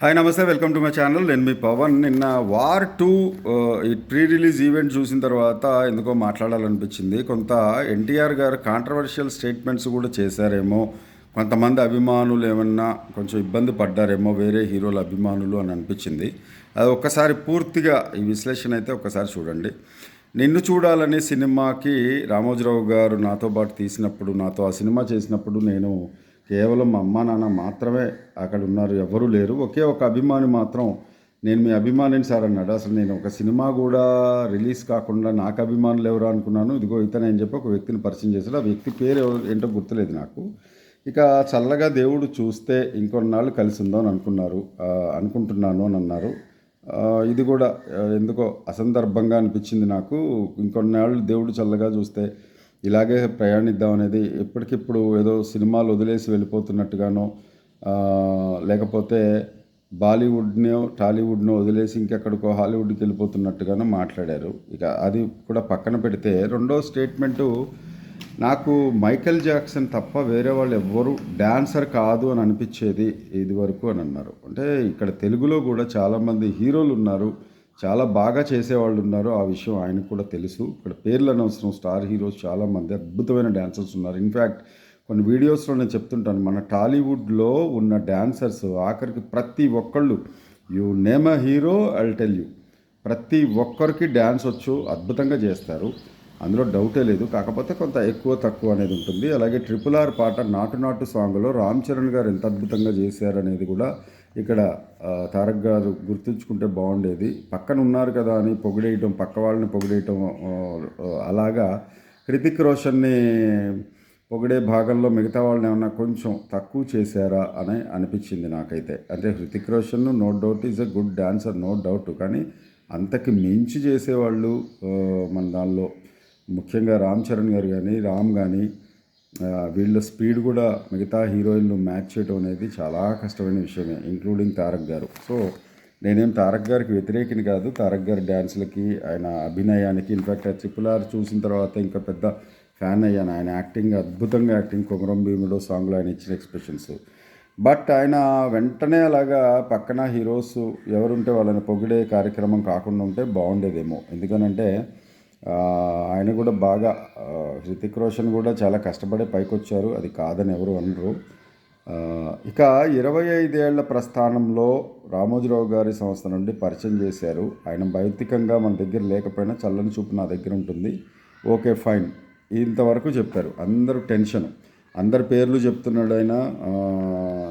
Hi నమస్తే welcome to my channel. నేను మీ పవన్. నిన్న war two pre release event చూసిన తర్వాత ఎందుకో మాట్లాడాలనిపించింది. కొంత ఎన్టీఆర్ గారు కాంట్రవర్షియల్ స్టేట్మెంట్స్ కూడా చేశారేమో. కొంతమంది అభిమానులు ఏమన్నా కొంచెం ఇబ్బంది పడ్డారేమో వేరే హీరోల అభిమానులు అని అనిపించింది. అది ఒక్కసారి పూర్తిగా ఈ విశ్లేషణ అయితే ఒక్కసారి చూడండి. నిన్ను చూడాలనే సినిమాకి రామోజీరావు గారు నాతో పాటు తీసినప్పుడు నాతో ఆ సినిమా చేసినప్పుడు నేను కేవలం అమ్మ అమ్మా నాన్న మాత్రమే అక్కడ ఉన్నారు. ఎవరూ లేరు. ఒకే ఒక అభిమాని మాత్రం నేను మీ అభిమానిని సార్ అన్నాడు. అసలు నేను ఒక సినిమా కూడా రిలీజ్ కాకుండా నాకు అభిమానులు ఎవరు అనుకున్నాను? ఇదిగో ఇతనే అని చెప్పి ఒక వ్యక్తిని పరిచయం చేశాడు. ఆ వ్యక్తి పేరు ఎవరు ఏంటో గుర్తులేదు నాకు. ఇక చల్లగా దేవుడు చూస్తే ఇంకొన్నాళ్ళు కలిసి ఉందామని అనుకున్నారు. అనుకుంటున్నాను అని అన్నారు. ఇది కూడా ఎందుకో అసందర్భంగా అనిపించింది నాకు. ఇంకొన్నాళ్ళు దేవుడు చల్లగా చూస్తే ఇలాగే ప్రయాణిద్దాం అనేది ఎప్పటికిప్పుడు ఏదో సినిమాలు వదిలేసి వెళ్ళిపోతున్నట్టుగానో లేకపోతే బాలీవుడ్నో టాలీవుడ్నో వదిలేసి ఇంకెక్కడికో హాలీవుడ్కి వెళ్ళిపోతున్నట్టుగానో మాట్లాడారు. ఇక అది కూడా పక్కన పెడితే రెండో స్టేట్మెంటు నాకు మైకేల్ జాక్సన్ తప్ప వేరే వాళ్ళు ఎవ్వరు డాన్సర్ కాదు అని అనిపించేది ఇది వరకు అని అన్నారు. అంటే ఇక్కడ తెలుగులో కూడా చాలామంది హీరోలు ఉన్నారు. చాలా బాగా చేసేవాళ్ళు ఉన్నారు ఆ విషయం ఆయనకు కూడా తెలుసు. ఇక్కడ పేర్లు అనవసరం. స్టార్ హీరోస్ చాలామంది అద్భుతమైన డ్యాన్సర్స్ ఉన్నారు. ఇన్ఫ్యాక్ట్ కొన్ని వీడియోస్లో నేను చెప్తుంటాను. మన టాలీవుడ్లో ఉన్న డ్యాన్సర్స్ ఆఖరికి ప్రతి ఒక్కళ్ళు you name a hero I'll tell you. ప్రతి ఒక్కరికి డ్యాన్స్ వచ్చు అద్భుతంగా చేస్తారు. అందులో డౌటే లేదు. కాకపోతే కొంత ఎక్కువ తక్కువ అనేది ఉంటుంది. అలాగే ట్రిపుల్ ఆర్ పాట నాటు నాటు సాంగ్లో రామ్ చరణ్ గారు ఎంత అద్భుతంగా చేశారనేది కూడా ఇక్కడ తారక్ గారు గుర్తుంచుకుంటే బాగుండేది. పక్కన ఉన్నారు కదా అని పొగిడేయటం పక్క వాళ్ళని పొగిడేయటం అలాగా హృతిక్ రోషన్ని పొగిడే భాగంలో మిగతా వాళ్ళని ఏమన్నా కొంచెం తక్కువ చేశారా అని అనిపించింది నాకైతే. అంటే Hrithik Roshan no doubt is a good dancer no doubt. కానీ అంతకి మించి చేసేవాళ్ళు మన దానిలో ముఖ్యంగా రామ్ చరణ్ గారు కానీ రామ్ కానీ వీళ్ళ స్పీడ్ కూడా మిగతా హీరోయిన్లు మ్యాచ్ చేయడం అనేది చాలా కష్టమైన విషయమే ఇంక్లూడింగ్ తారక్ గారు. సో నేనేం తారక్ గారికి వ్యతిరేకిని కాదు తారక్ గారి డ్యాన్స్లకి ఆయన అభినయానికి ఇన్ఫ్యాక్ట్ ఆ ట్రిపుల్ ఆర్ చూసిన తర్వాత ఇంకా పెద్ద ఫ్యాన్ అయ్యాను. ఆయన యాక్టింగ్ అద్భుతంగా యాక్టింగ్ కుమరం భీముడు సాంగ్లో ఆయన ఇచ్చిన ఎక్స్ప్రెషన్స్ బట్ ఆయన వెంటనే అలాగా పక్కన హీరోస్ ఎవరుంటే వాళ్ళని పొగిడే కార్యక్రమం కాకుండా ఉంటే బాగుండేదేమో. ఎందుకనంటే ఆయన కూడా బాగా హృతిక్ రోషన్ కూడా చాలా కష్టపడే పైకొచ్చారు. అది కాదని ఎవరు అనరు. ఇక ఇరవై ఐదేళ్ళ ప్రస్థానంలో రామోజీరావు గారి సంస్థ నుండి పరిచయం చేశారు. ఆయన భౌతికంగా మన దగ్గర లేకపోయినా చల్లని చూపు నా దగ్గర ఉంటుంది. Okay fine. ఇంతవరకు చెప్పారు. అందరూ టెన్షన్. అందరి పేర్లు చెప్తున్నాడు ఆయన.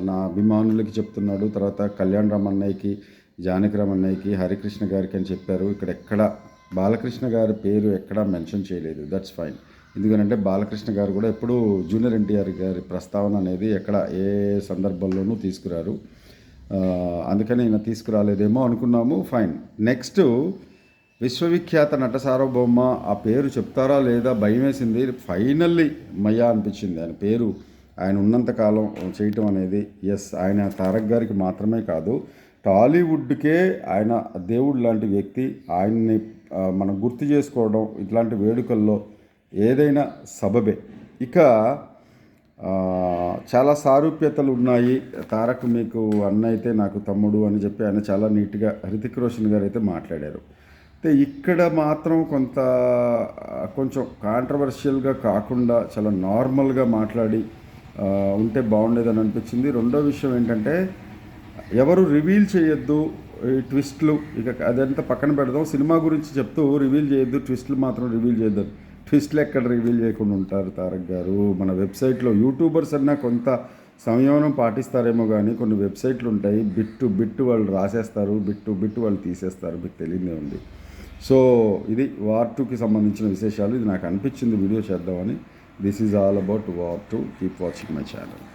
నా అభిమానులకి చెప్తున్నాడు. తర్వాత కళ్యాణ్ రమన్నయ్యకి జానకి రమన్నయ్యకి హరికృష్ణ గారికి అని చెప్పారు. ఇక్కడ ఎక్కడ బాలకృష్ణ గారి పేరు ఎక్కడా మెన్షన్ చేయలేదు. దట్స్ ఫైన్ ఎందుకంటే బాలకృష్ణ గారు కూడా ఎప్పుడూ జూనియర్ ఎన్టీఆర్ గారి ప్రస్తావన అనేది ఎక్కడ ఏ సందర్భంలోనూ తీసుకురారు. అందుకని ఈయన తీసుకురాలేదేమో అనుకున్నాము. ఫైన్ నెక్స్ట్ విశ్వవిఖ్యాత నట సార్వభౌమ ఆ పేరు చెప్తారా లేదా భయం వేసింది ఫైనల్లీ మయ్యా అనిపించింది. ఆయన పేరు ఆయన ఉన్నంతకాలం చేయటం అనేది ఎస్ ఆయన తారక్ గారికి మాత్రమే కాదు టాలీవుడ్కే ఆయన దేవుడు లాంటి వ్యక్తి. ఆయన్ని మనం గుర్తు చేసుకోవడం ఇట్లాంటి వేడుకల్లో ఏదైనా సబబే. ఇక చాలా సారూప్యతలు ఉన్నాయి. తారక్ మీకు అన్న అయితే నాకు తమ్ముడు అని చెప్పి ఆయన చాలా నీట్గా హృతిక్ రోషన్ గారు అయితే మాట్లాడారు. అయితే ఇక్కడ మాత్రం కొంత కొంచెం కాంట్రవర్షియల్గా కాకుండా చాలా నార్మల్గా మాట్లాడి ఉంటే బాగుండేదని అనిపించింది. రెండో విషయం ఏంటంటే ఎవరు రివీల్ చేయొద్దు ట్విస్ట్లు ఇక అదంతా పక్కన పెడదాం. సినిమా గురించి చెప్తూ రివీల్ చేయొద్దు ట్విస్ట్లు మాత్రం రివీల్ చేయొద్దు. ట్విస్ట్లు ఎక్కడ రివీల్ చేయకుండా ఉంటారు తారక్ గారు? మన వెబ్సైట్లో యూట్యూబర్స్ అన్నా కొంత సంయమనం పాటిస్తారేమో కానీ కొన్ని వెబ్సైట్లు ఉంటాయి. బిట్టు బిట్టు వాళ్ళు రాసేస్తారు బిట్టు బిట్టు వాళ్ళు తీసేస్తారు. మీకు తెలియదే ఉంది. సో ఇది వార్ టూకి సంబంధించిన విశేషాలు. ఇది నాకు అనిపించింది వీడియో చేద్దామని. This is all about war two. Keep watching my channel.